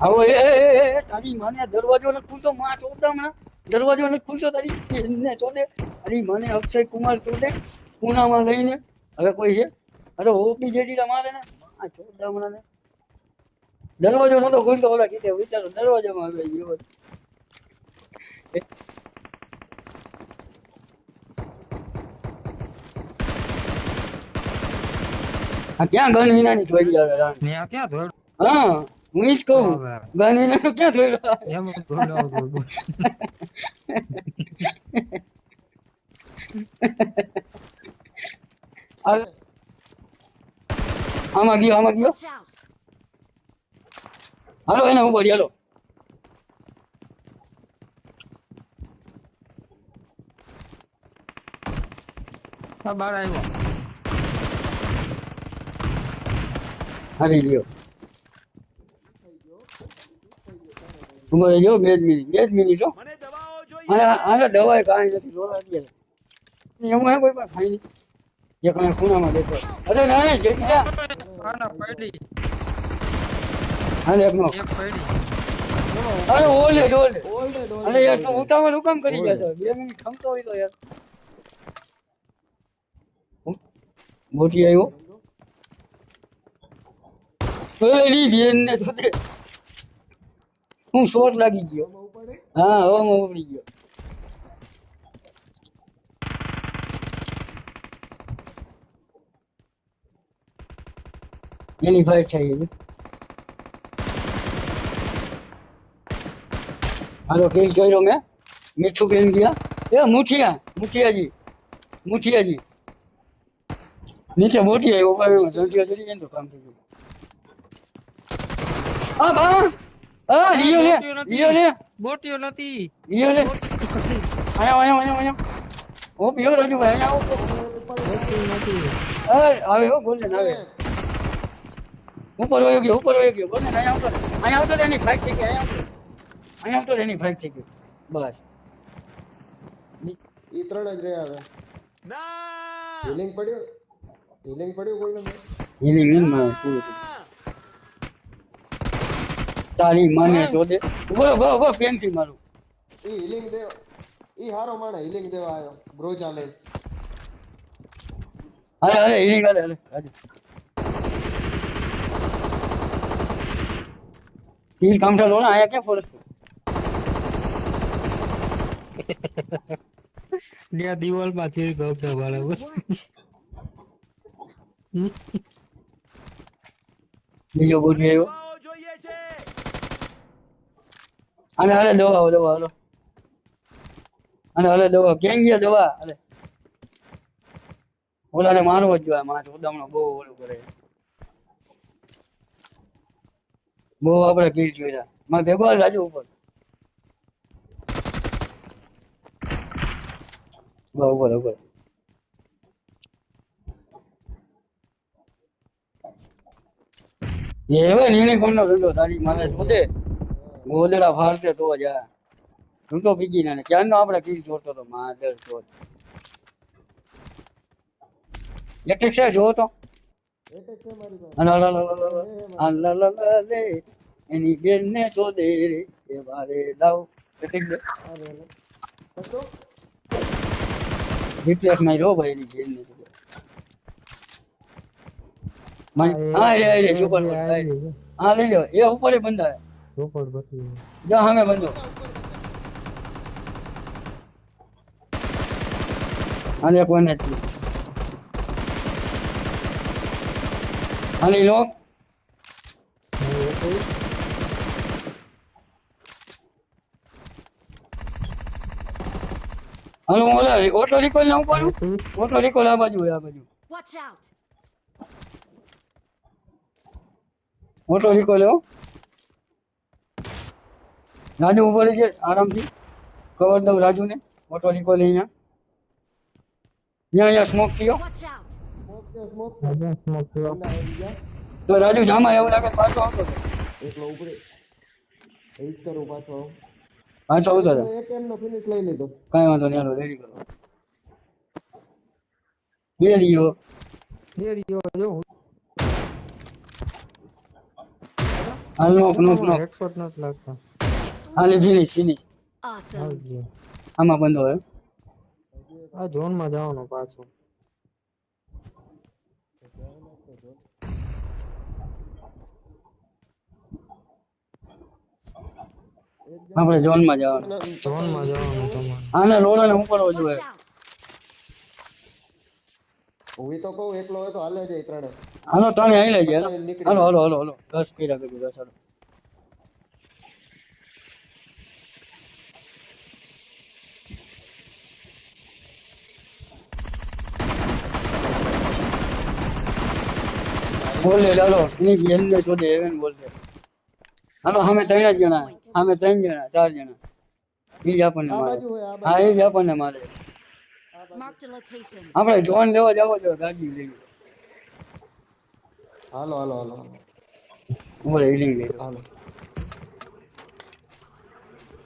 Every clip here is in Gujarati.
આવો એ તારી માને દરવાજો ને ખુલતો માં ચોદા હમણાં. દરવાજો ને ખુલતો તારી. એને ચોદે તારી માને અક્ષય કુમાર ચોદે પૂનામાં લઈને. હવે કોઈ છે? અરે ઓપી જેડી મારે ને. માં ચોદા હમણાં ને. દરવાજો નતો ખુલતો ઓલા કીધે વિચારો દરવાજામાં આવી ગયો આ ક્યાં ગણ વિનાની આવે આ ક્યાં ધોડ હા. હું ઈ જ કહું હવે. ગન વિનાનું ક્યાં છોડ્યો એમ જ ધોડ આવતો હતો. આ- આમાં ગયો આમાં ગયો Watch out! હાલો એને ઉપર હાલો આ બાર આવ્યો હારી લ્યો ઊભો જો બે જ મિનિટ બે જ મિનિટ હો મને દવાઓ જોઈએ. અને આને દવાએ કાંઈ નથી લોલા દે. એમાં હે કોઈ પણ ખાઈ નહીં. એક ખૂણામાં દેખો અરે ના જેટી જા. પડી. હાલે એકનો. એક પડી. અરે ઓલે ડોલે અરે યાર તું ઉતાવળ હું કામ કરી જાય છો? બે મિનિટ ખમતો હોય તો યાર. મોટી આવ્યો ઓલી બેન ને સુધે હું શોટ લાગી ગયો. હા હવામાં ઉપડી ગયો. એની ફાઈટ થઈ ગઈ હાલો કિલ જોઈ મેં? મીઠું કેમ ગયા? એ, મુઠિયા, મુઠિયાજી મુઠિયાજી. નીચે મોટી આવી ઉપર જલ્દી ચડી જાય તો કામ થઈ ગયું. હા બા હા રિયો લે રિયો લે બોટીઓ નથી રિયો લે આયા આયા આયા આયા ઓ પિયો રાજુભાઈ અહીંયા આવો બોટી નથી એ આવે હો ગોલ્ડન આવે ઉપર વયો ગયો ઉપર વયો ગયો ગોલ્ડન અહીંયા આવતો અહીંયા આવતો રે, એની ફાઇટ થઈ ગઈ અહીંયા આવતો અહીંયા આવતો રે, એની ફાઇટ થઈ ગઈ બસ ઈ ત્રણ જ રહ્યા હવે ના હિલિંગ પડ્યું હિલિંગ પડ્યું ગોલ્ડન હિલિંગ ઇન માં પૂરું થઈ ગયું. તારી માને જોડે બોલો બો બો પેનથી મારું ઈ હિલિંગ દેવ ઈ હારો માણે હિલિંગ દેવા આવ્યો બ્રોજા લઈને અરે અરે હિલિંગ અરે અરે રાજુ તીર કામઠા લો ને અહીંયા ક્યાં ફોરસ ત્યાં દિવાલમાં ચીર ગમતા બરાબર બીજો બોલ આવ્યો અને અરે દવા દવા, હાલો. અને અરે દવા. ક્યાં ગયા દવા? અરે ઓલાને મારવો જ જોઈએ. મારે ઉદામણો બહુ ઓલું કરે બહુ આપણે કીર જોયા મારે ભેગો હાલ રાજુ ઉપર. ઉપર ઉપર. એ હવે યુનિકોર્ન નો ધંધો? તારી મારે શું છે? ગોદડા ફાડતે તો જ આ ઢૂંઢો બીજી ના ક્યારનો આપણે કીર જોતો તો માદર ચોર ઇલેક્ટ્રિક છે જોવો તો એટેક છે મારી પાસે અલા લા લા લા લા લા. અલા લા લા લે એની બેન ને ચોદે રે એ મારે લાવ ઇલેક્ટ્રિક દે આ રે લે. કશો રિપ્લેસ માં રો ભાઈ એની બેન ને ચોદે મારી હા એ એ સુપર હા લઈ લો એ ઉપર એ બંધા ચોપડ પછી જો સામે બંધો અને કોઈ નથી અને લોક હાલો હું ઓલા ઓટો રિકોલ ના ઉપાડું ઓટો રિકોલ આ બાજુ હોય આ બાજુ Watch out! ઓટો રિકોલ હો રાજુ ઉપર છે આરામથી કવર દઉં રાજુને ઓટો રિકોલ અહીંયા અહીંયા અહીંયા સ્મોક થયો Watch out! સ્મોક છે સ્મોક હજાર સ્મોક થયો બંદા આવી ગયા તો રાજુ જામાં એવું લાગે પાછો આવતો હતો. એકલો ઉપરે હિટ કરું પાછો પાછો આવતો હતો એક એમ નો ફિનિશ લઈ લીધો કાંઈ વાંધો નહીં હાલો રેડી કરો બે લીયો ફેરીઓ જો હાલ નોક નોક નોક હેડશોટ નથી લાગતા હાલે ફિનિશ ફિનિશ આમાં બંધો હોય. આ ઝોનમાં જવાનું પાછું. આપણે ઝોનમાં જવાનું. ઝોનમાં જવાનું તમારે. આને ને ઉપડવો જોઈએ. હું તો કહું એકલો હોય તો હાલે જાય ત્રણે. હાલો ત્રણે લઈ જાય હાલો હાલો હાલો હાલો. દસ કર્યા કરી દસ હાલો. બોલે ચાલો એની બેન ને શોધે એવન બોલશે. હાલો અમે ત્રણ જ જણા અમે ત્રણ જણા ચાર જણા. એ જ આપણને મારે. હા એ જ આપણને મારે. આપણે જોન લેવા જાવો જોઈએ ગાડી લઈ હાલો હાલો હાલો ઉપર હિલિંગ લઈ હાલો.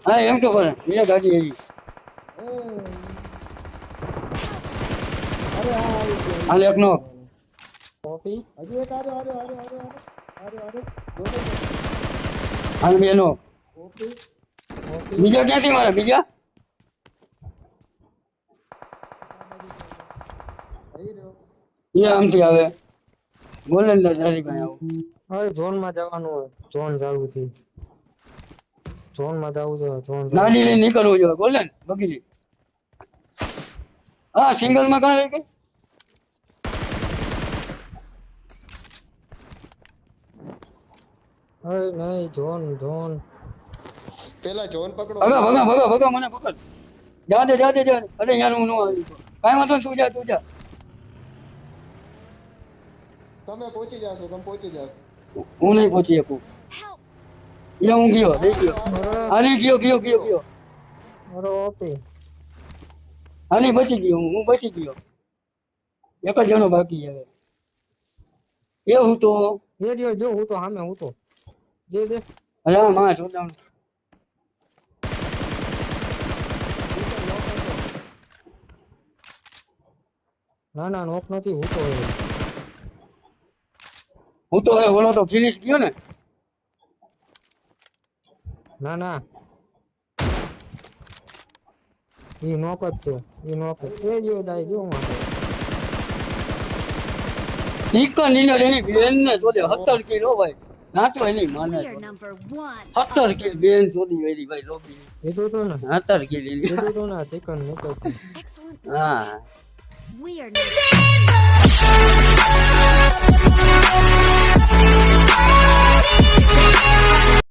હા એમ તો કરે બીજા ગાડી એવી. અરે આ આવી ગયો હાલ એક નો કોપી હજુ એક આર્યો આર્યો આર્યો આર્યો આર્યો આર્યો દોડો હાલ બે નો કોપી બીજા ક્યાંથી મારે બીજા રહી રહ્યો એ આમથી આવે બોલે ને તારી પાસે આવું હવે ઝોન માં જવાનું હોય ઝોન જવું થી ઝોન માં જવું જોઈએ ઝોન ગાડી લઈને નીકળવું જોઈએ બોલે ને બગીલી હા સિંગલ માં કાં રહી ગઈ હવે નહીં જોન જોન. પેલા જોન પકડો. ભગા ભગા ભગા ભગા મને પકડ. જા દે જા દે જા અરે યાર હું નો આવી કાઈ વાંધો તું જા તું જા. તમે પહોંચી જાશો તમે પહોંચી જાશો. હું નહીં પહોંચી શકું. એ હું ગયો રહી ગયો. હાલી ગયો ગયો ગયો ગયો. અરે ઓપી. હાલી બચી ગયો હું હું બચી ગયો. એક જ જણો બાકી હવે. એ હું તો એ રહ્યો જો હું તો સામે હું તો. દે અરે આ માં ચોદામ ના ના નોક નથી હું તો હું તો ઓલો તો ફિનિશ ગયો ને ના ના ઈ નોક જ છે ઈ નોક એ જો દાઈ જો માં ચિકન નીનો એની બેન ને જોલે 70 કિલો ભાઈ નાચો એની માને સત્તર કિલ બેન જોડી વેરી ભાઈ લોબી કીધું તો ને સત્તર કિલ કીધું તો ના ચિકન મૂકો હા. We are